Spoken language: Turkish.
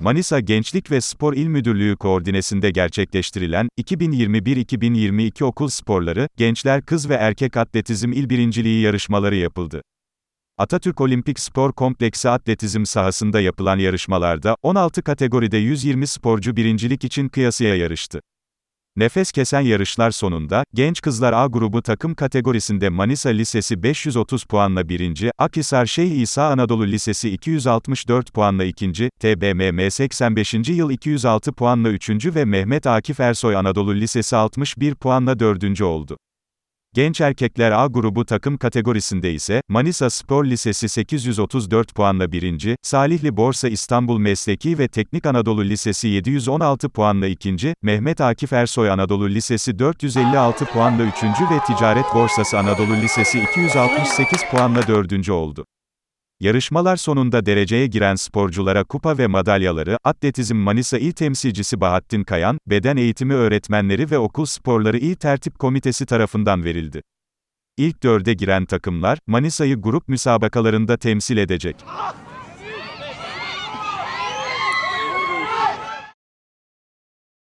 Manisa Gençlik ve Spor İl Müdürlüğü koordinesinde gerçekleştirilen 2021-2022 okul sporları, gençler kız ve erkek atletizm il birinciliği yarışmaları yapıldı. Atatürk Olimpik Spor Kompleksi atletizm sahasında yapılan yarışmalarda 16 kategoride 120 sporcu birincilik için kıyasıya yarıştı. Nefes kesen yarışlar sonunda, genç kızlar A grubu takım kategorisinde Manisa Lisesi 530 puanla birinci, Akhisar Şeyh İsa Anadolu Lisesi 264 puanla ikinci, TBMM 85. yıl 206 puanla üçüncü ve Mehmet Akif Ersoy Anadolu Lisesi 61 puanla dördüncü oldu. Genç erkekler A grubu takım kategorisinde ise, Manisa Spor Lisesi 834 puanla birinci, Salihli Borsa İstanbul Mesleki ve Teknik Anadolu Lisesi 716 puanla ikinci, Mehmet Akif Ersoy Anadolu Lisesi 456 puanla üçüncü ve Ticaret Borsası Anadolu Lisesi 268 puanla dördüncü oldu. Yarışmalar sonunda dereceye giren sporculara kupa ve madalyaları, Atletizm Manisa İl Temsilcisi Bahattin Kayan, Beden Eğitimi Öğretmenleri ve Okul Sporları İl Tertip Komitesi tarafından verildi. İlk dörde giren takımlar, Manisa'yı grup müsabakalarında temsil edecek.